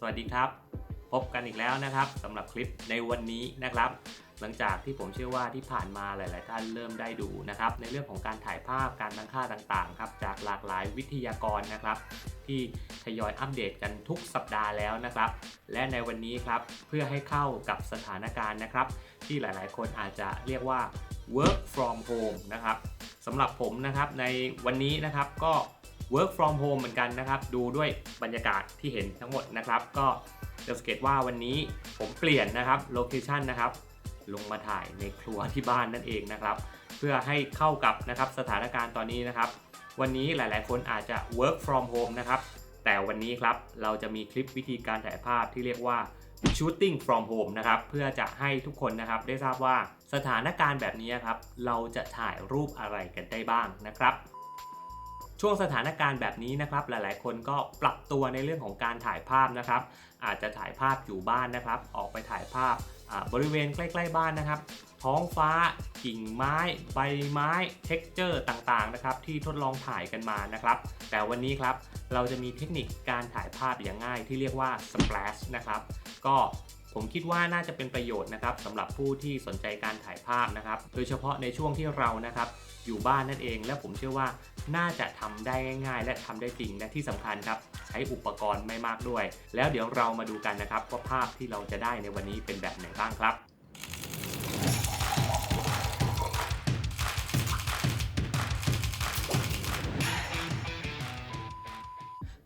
สวัสดีครับ พบกันอีกแล้วนะครับสำหรับคลิปในวันนี้นะครับ หลังจากที่ผมเชื่อว่าที่ผ่านมาหลาย ๆ ท่านเริ่มได้ดูนะครับ ในเรื่องของการถ่ายภาพการตั้งค่าต่าง ๆ ครับ จากหลากหลายวิทยากรนะครับ ที่ทยอยอัปเดตกันทุกสัปดาห์แล้วนะครับ และในวันนี้ครับเพื่อให้เข้ากับสถานการณ์นะครับ ที่หลาย ๆ คนอาจจะเรียกว่า work from home นะครับสำหรับผมนะครับในวันนี้นะครับก็ work from home เหมือนกันนะครับ ดูด้วยบรรยากาศที่เห็นทั้งหมดนะครับ ก็จะสังเกตว่าวันนี้ผมเปลี่ยนนะครับโลเคชันนะครับลงมาถ่ายในครัวที่บ้านนั่นเองนะครับ เพื่อให้เข้ากับนะครับสถานการณ์ตอนนี้นะครับ วันนี้หลายๆ คนอาจจะ work from home นะครับแต่วันนี้ครับเราจะมีคลิปวิธีการถ่ายภาพที่เรียกว่า shooting from home นะครับเพื่อจะให้ทุกคนนะครับได้ทราบว่าสถานการณ์แบบนี้ครับเราจะถ่ายรูปอะไรกันได้บ้างนะครับ ช่วงสถานการณ์แบบนี้นะครับ หลายๆ คนก็ปรับตัวในเรื่องของการถ่ายภาพนะครับ อาจจะถ่ายภาพอยู่บ้านนะครับ ออกไปถ่ายภาพบริเวณใกล้ ๆ บ้านนะครับ ท้องฟ้ากิ่งไม้ ใบไม้เท็กเจอร์ต่างๆนะครับ ที่ทดลองถ่ายกันมานะครับ แต่วันนี้ครับเราจะมีเทคนิคการถ่ายภาพอย่างง่ายที่เรียกว่า splash นะครับ ก็ ผมคิดว่าน่าจะเป็นประโยชน์นะครับสำหรับผู้ที่สนใจการถ่ายภาพนะครับ โดยเฉพาะในช่วงที่เรานะครับอยู่บ้านนั่นเอง และผมเชื่อว่าน่าจะทำได้ง่ายๆ และทำได้จริงและที่สำคัญครับใช้อุปกรณ์ไม่มากด้วย แล้วเดี๋ยวเรามาดูกันนะครับว่าภาพที่เราจะได้ในวันนี้เป็นแบบไหนบ้างครับ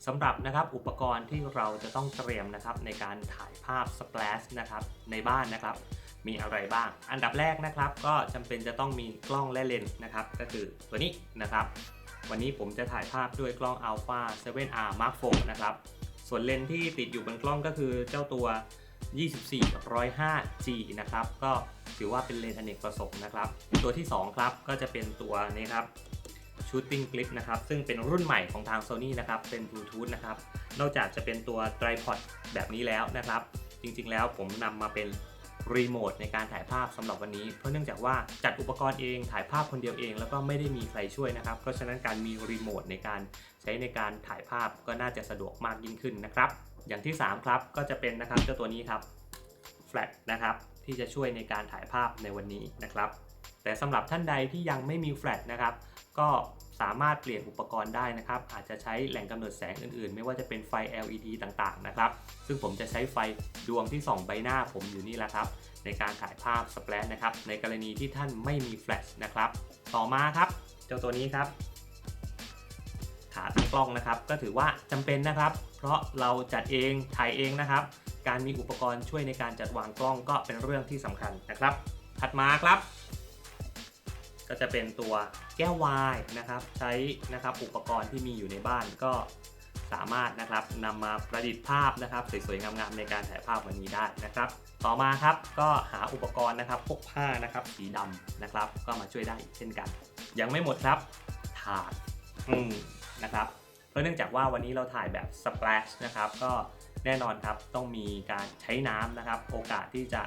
สำหรับนะครับอุปกรณ์ที่เราจะต้องเตรียมนะครับในการถ่ายภาพ splash นะครับในบ้านนะครับ มีอะไรบ้าง อันดับแรกนะครับ ก็จำเป็นจะต้องมีกล้องและเลนส์นะครับ ก็คือตัวนี้นะครับ วันนี้ผมจะถ่ายภาพด้วยกล้อง Alpha 7R Mark IV นะครับส่วนเลนส์ที่ติดอยู่บนกล้องก็คือเจ้าตัว 24-105G นะครับ ก็ถือว่าเป็นเลนส์อเนกประสงค์นะครับ ตัวที่ 2 ครับก็จะเป็นตัวนี้ครับ Shooting Clip นะครับ ซึ่งเป็นรุ่นใหม่ของทาง Sony นะครับ เป็นบลูทูธนะครับ นอกจากจะเป็นตัว Tripod แบบนี้แล้วนะครับ จริงๆแล้วผมนำมาเป็นรีโมทในการถ่ายภาพสำหรับวันนี้ เพราะเนื่องจากว่าจัดอุปกรณ์เองถ่ายภาพคนเดียวเอง แล้วก็ไม่ได้มีใครช่วยนะครับ เพราะฉะนั้นการมีรีโมทในการใช้ในการถ่ายภาพก็น่าจะสะดวกมากยิ่งขึ้นนะครับ อย่างที่ 3 ครับก็จะเป็นนะครับเจ้าตัวนี้ครับ Flat นะครับที่จะช่วยในการถ่ายภาพในวันนี้นะครับ แต่สำหรับท่านใดที่ยังไม่มีแฟลชนะครับก็ สามารถเปลี่ยนอุปกรณ์ได้นะครับ อาจจะใช้แหล่งกำเนิดแสงอื่นๆ ไม่ว่าจะเป็นไฟ LED ต่างๆ นะครับ ซึ่งผมจะใช้ไฟดวงที่ส่องใบหน้าผมอยู่นี่แหละครับ ในการถ่ายภาพสเปรดนะครับ ในกรณีที่ท่านไม่มีแฟลชนะครับ ต่อมาครับ เจ้าตัวนี้ครับ ขาตั้งกล้องนะครับ ก็ถือว่าจำเป็นนะครับ เพราะเราจัดเองถ่ายเองนะครับ การมีอุปกรณ์ช่วยในการจัดวางกล้องก็เป็นเรื่องที่สำคัญนะครับ ถัดมาครับ ก็จะเป็นตัวแก้ววายนะครับ ใช้นะครับอุปกรณ์ที่มีอยู่ในบ้านก็สามารถนะครับนำมาประดิษฐ์ภาพนะครับสวยๆงามๆในการถ่ายภาพวันนี้ได้นะครับ ต่อมาครับก็หาอุปกรณ์นะครับพวกผ้านะครับสีดำนะครับ ก็มาช่วยได้เช่นกัน ยังไม่หมดครับถาดอืมนะครับเพราะเนื่องจากว่าวันนี้เราถ่ายแบบ splash นะครับก็แน่นอนครับต้องมีการใช้น้ำนะครับ โอกาสที่จะ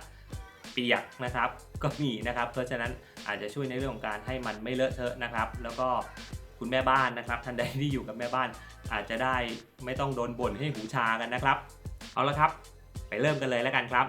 เปียกนะครับ ก็มีนะครับ เพราะฉะนั้นอาจจะช่วยในเรื่องของการให้มันไม่เลอะเทอะนะครับ แล้วก็คุณแม่บ้านนะครับท่านใดที่อยู่กับแม่บ้าน อาจจะได้ไม่ต้องโดนบ่นให้หูชากันนะครับ เอาละครับ ไปเริ่มกันเลยแล้วกันครับ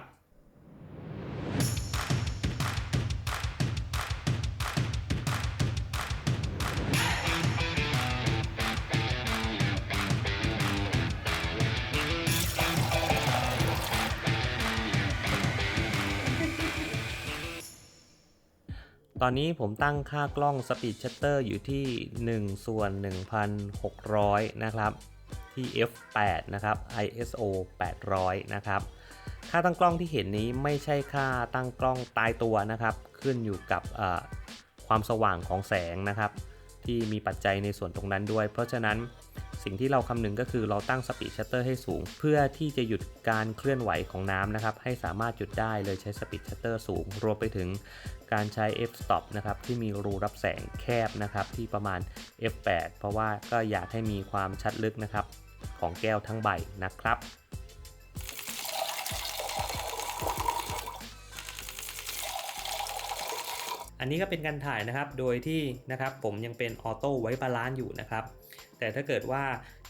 ตอนนี้ผมตั้งค่ากล้อง Speed Shutter อยู่ที่ 1 ส่วน 1,600 นะครับ ที่ f8 นะครับ ISO 800 นะครับ ค่าตั้งกล้องที่เห็นนี้ไม่ใช่ค่าตั้งกล้องตายตัวนะครับ ขึ้นอยู่กับความสว่างของแสงนะครับ ที่มีปัจจัยในส่วนตรงนั้นด้วย เพราะฉะนั้น สิ่งที่เราคำนึงก็คือเราตั้ง Speed Shutter ให้สูง เพื่อที่จะหยุดการเคลื่อนไหวของน้ำนะครับ ให้สามารถหยุดได้เลยใช้ Speed Shutter สูง รวมไปถึงการใช้ f stop นะครับที่มีรูรับแสงแคบนะครับที่ประมาณ f8 เพราะว่าก็อยากให้มีความชัดลึกนะครับของแก้วทั้งใบนะครับอันนี้ก็เป็นการถ่ายนะครับ โดยที่นะครับผมยังเป็นออโต้ไว้บาลานซ์อยู่นะครับ แต่ถ้าเกิดว่า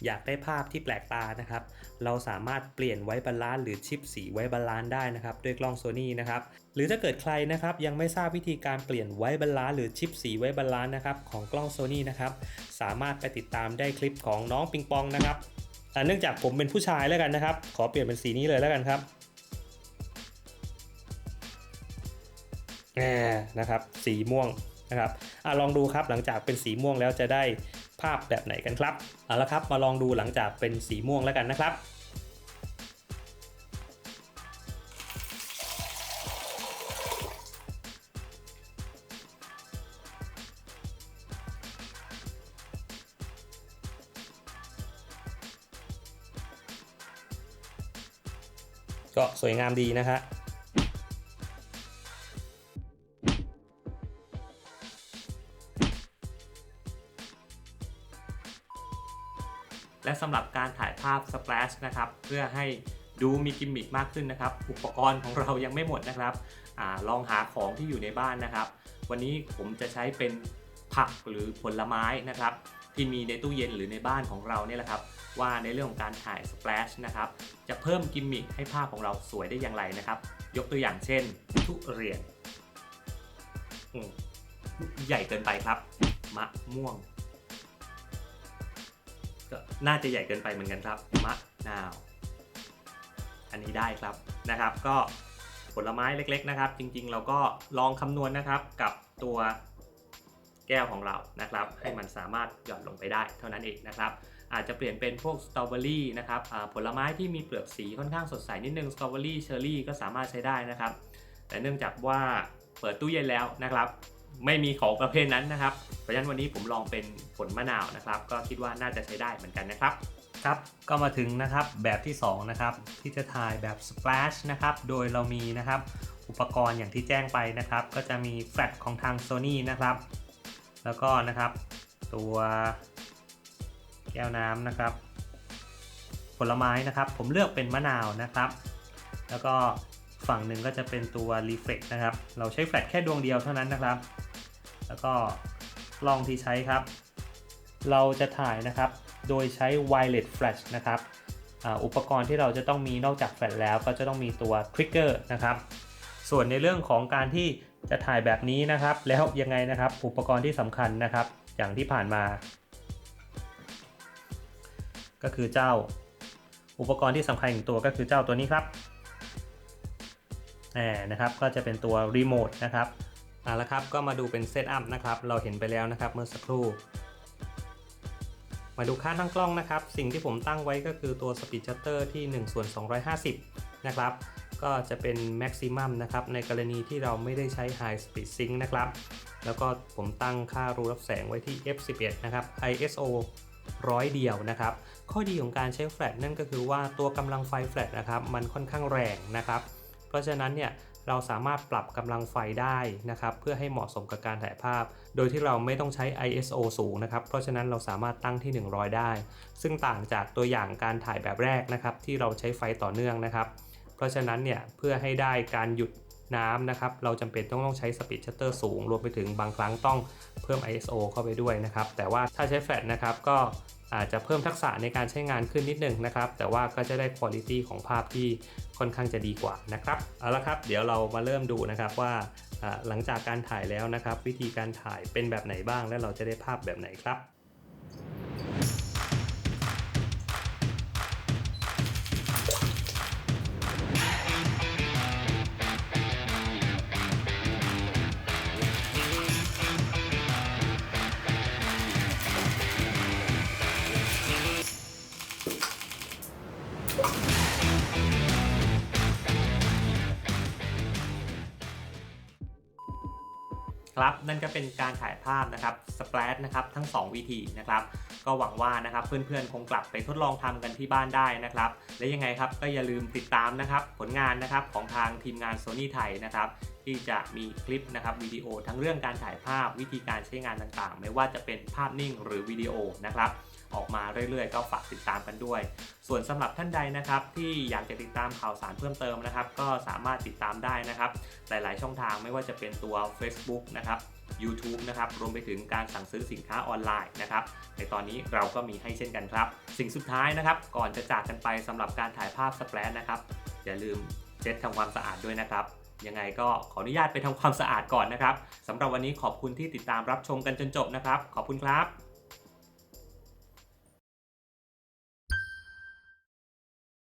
อยากได้ภาพที่แปลกตานะครับ เราสามารถเปลี่ยนไว้บาลานซ์หรือชิปสีไว้บาลานซ์ได้นะครับด้วยกล้อง Sony นะครับ หรือถ้าเกิดใครนะครับยังไม่ทราบวิธีการเปลี่ยนไว้บาลานซ์หรือชิปสีไว้บาลานซ์นะครับของกล้อง Sony นะครับ สามารถไปติดตามได้คลิปของน้องปิงปองนะครับอ่เนื่องจากผมเป็นผู้ชายแล้วกันนะครับ ขอเปลี่ยนเป็นสีนี้เลยแล้วกันครับแหมนะครับ สีม่วงนะครับอะลองดูครับหลังจากเป็นสีม่วงแล้วจะได้ ภาพแบบไหนกันครับ เอาละครับมาลองดูหลังจากเป็นสีม่วงแล้วกันนะครับก็สวยงามดีนะฮะ สำหรับการถ่ายภาพ Splash นะครับเพื่อให้ดูมีกิมมิคมากขึ้นนะครับ อุปกรณ์ของเรายังไม่หมดนะครับอลองหาของที่อยู่ในบ้านนะครับ วันนี้ผมจะใช้เป็นผักหรือผลไม้นะครับ ที่มีในตู้เย็นหรือในบ้านของเราเนี่ยแหละครับ ว่าในเรื่องของการถ่าย Splash นะครับจะเพิ่มกิมมิคให้ภาพของเราสวยได้อย่างไรนะครับ ยกตัวอย่างเช่น ทุเรียนใหญ่เกินไปครับ มะม่วง ก็น่าจะใหญ่เกินไปเหมือนกันครับมะนาว อันนี้ได้ครับนะครับ ก็ผลไม้เล็กๆนะครับ จริงๆ เราก็ลองคำนวณนะครับกับตัวแก้วของเรานะครับ ให้มันสามารถหย่อนลงไปได้เท่านั้นเองนะครับ อาจจะเปลี่ยนเป็นพวกสตรอเบอรี่นะครับผลไม้ที่มีเปลือกสีค่อนข้างสดใสนิดนึงสตรอเบอรี่เชอร์รี่ก็สามารถใช้ได้นะครับ แต่เนื่องจากว่าเปิดตู้เย็นแล้วนะครับ ไม่มีของประเภทนั้นนะครับ เพราะฉะนั้นวันนี้ผมลองเป็นผลมะนาวนะครับ ก็คิดว่าน่าจะใช้ได้เหมือนกันนะครับครับก็มาถึงนะครับแบบที่2นะครับที่จะถ่ายแบบ splash นะครับโดยเรามีนะครับอุปกรณ์อย่างที่แจ้งไปนะครับ ก็จะมีแฟลชของทาง Sony นะครับ แล้วก็นะครับตัวแก้วน้ำนะครับ ผลไม้นะครับ ผมเลือกเป็นมะนาวนะครับ แล้วก็ฝั่งหนึ่งก็จะเป็นตัว reflect นะครับ เราใช้แฟลชแค่ดวงเดียวเท่านั้นนะครับ แล้วก็กล้องที่ใช้ครับ เราจะถ่ายนะครับ โดยใช้ wireless flash นะครับอ,อุปกรณ์ที่เราจะต้องมีนอกจากแฟลชแล้วก็จะต้องมีตัว trigger นะครับ ส่วนในเรื่องของการที่จะถ่ายแบบนี้นะครับ แล้วยังไงนะครับ อุปกรณ์ที่สำคัญนะครับ อย่างที่ผ่านมา ก็คือเจ้าอุปกรณ์ที่สำคัญอีกตัวก็คือเจ้าตัวนี้ครับ นะครับก็จะเป็นตัวรีโมทนะครับเอาละครับก็มาดูเป็นเซตอัพนะครับเราเห็นไปแล้วนะครับเมื่อสักครู่ มาดูค่าตั้งกล้องนะครับ สิ่งที่ผมตั้งไว้ก็คือตัว Speed Shutter ที่1ส่วน250 นะครับ ก็จะเป็น Maximum นะครับในกรณีที่เราไม่ได้ใช้ High Speed Sync นะครับ แล้วก็ผมตั้งค่ารูรับแสงไว้ที่ f11 นะครับ ISO ร้อยเดียวนะครับ ข้อดีของการใช้แฟลชนั่นก็คือว่าตัวกำลังไฟแฟลชนะครับ มันค่อนข้างแรงนะครับ ราะฉะนั้นเนี่ยเราสามารถปรับกำลังไฟได้นะครับเพื่อให้เหมาะสมกับการถ่ายภาพ โดยที่เราไม่ต้องใช้ ISO สูงนะครับ เพราะฉะนั้นเราสามารถตั้งที่ 100 ได้ ซึ่งต่างจากตัวอย่างการถ่ายแบบแรกนะครับที่เราใช้ไฟต่อเนื่องนะครับ เพราะฉะนั้นเนี่ยเพื่อให้ได้การหยุดน้ำนะครับเราจำเป็นต้องต้องใช้สปีดชัตเตอร์สูง รวมไปถึงบางครั้งต้องเพิ่ม ISO เข้าไปด้วยนะครับ แต่ว่าถ้าใช้แฟลชนะครับก็ อาจจะเพิ่มทักษะในการใช้งานขึ้นนิดนึงนะครับ แต่ว่าก็จะได้คุณภาพของภาพที่ค่อนข้างจะดีกว่านะครับเอาละครับเดี๋ยวเรามาเริ่มดูนะครับว่าอ่าหลังจากการถ่ายแล้วนะครับ วิธีการถ่ายเป็นแบบไหนบ้างและเราจะได้ภาพแบบไหนครับ ครับนั่นก็เป็นการถ่ายภาพนะครับสเปรดนะครับทั้ง 2 วิธีนะครับก็หวังว่านะครับเพื่อนๆคงกลับไปทดลองทำกันที่บ้านได้นะครับ และยังไงครับก็อย่าลืมติดตามนะครับผลงานนะครับของทางทีมงาน Sony ไทยนะครับ ที่จะมีคลิปนะครับวิดีโอทั้งเรื่องการถ่ายภาพวิธีการใช้งานต่างๆ ไม่ว่าจะเป็นภาพนิ่งหรือวิดีโอนะครับออกมาเรื่อยๆ ก็ฝากติดตามกันด้วย ส่วนสำหรับท่านใดนะครับ ที่อยากจะติดตามข่าวสารเพิ่มเติมนะครับ ก็สามารถติดตามได้นะครับ หลายๆ ช่องทางไม่ว่าจะเป็นตัว Facebook นะครับ YouTube นะครับ รวมไปถึงการสั่งซื้อสินค้าออนไลน์นะครับ ในตอนนี้เราก็มีให้เช่นกันครับ สิ่งสุดท้ายนะครับ ก่อนจะจากกันไปสำหรับการถ่ายภาพสแปรนะครับ อย่าลืมเช็ดทำความสะอาดด้วยนะครับ ยังไงก็ขออนุญาตไปทำความสะอาดก่อนนะครับสำหรับวันนี้ขอบคุณที่ติดตามรับชมกันจนจบนะครับ ขอบคุณครับ